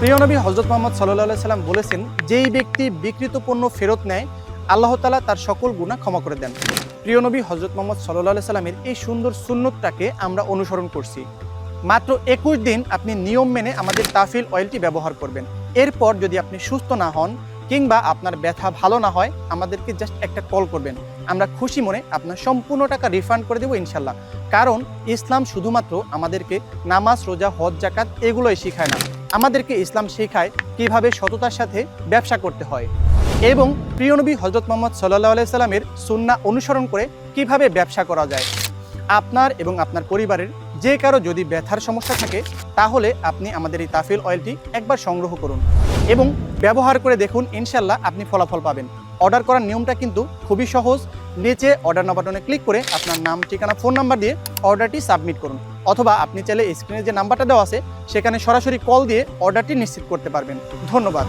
প্রিয় নবী হজরত মোহাম্মদ সাল্লাহ সাল্লাম বলেছেন, যেই ব্যক্তি বিকৃত পণ্য ফেরত নেয়, আল্লাহ তালা তার সকল গুণা ক্ষমা করে দেন। প্রিয় নবী হজরত মোহাম্মদ সাল্লাহ সাল্লামের এই সুন্দর সুন্নতটাকে আমরা অনুসরণ করছি। মাত্র একুশ দিন আপনি নিয়ম মেনে আমাদের তাফিল অয়েলটি ব্যবহার করবেন। এরপর যদি আপনি সুস্থ না হন কিংবা আপনার ব্যথা ভালো না হয়, আমাদেরকে জাস্ট একটা কল করবেন। আমরা খুশি মনে আপনার সম্পূর্ণ টাকা রিফান্ড করে দেবো ইনশাল্লাহ। কারণ ইসলাম শুধুমাত্র আমাদেরকে নামাজ, রোজা, হজ জাকাত এগুলোই শেখায় না। আমাদেরকে ইসলাম শেখায় কীভাবে সততার সাথে ব্যবসা করতে হয়। এবং প্রিয় নবী হজরত মোহাম্মদ সাল্লাহ আলাইসাল্লামের সুন্না অনুসরণ করে কীভাবে ব্যবসা করা যায়। আপনার এবং আপনার পরিবারের যে কারও যদি ব্যথার সমস্যা থাকে, তাহলে আপনি আমাদের এই তাফিল অয়েলটি একবার সংগ্রহ করুন। এবং ব্যবহার করে দেখুন, ইনশাল্লাহ আপনি ফলাফল পাবেন। অর্ডার করার নিয়মটা কিন্তু খুবই সহজ। নিচে অর্ডার নাও ক্লিক করে আপনার নাম, ঠিকানা ফোন নাম্বার দিয়ে অর্ডারটি সাবমিট করুন। অথবা আপনি চাইলে স্ক্রিনে যে নাম্বারটা দেওয়া আছে, সেখানে সরাসরি কল দিয়ে অর্ডারটি নিশ্চিত করতে পারবেন। ধন্যবাদ।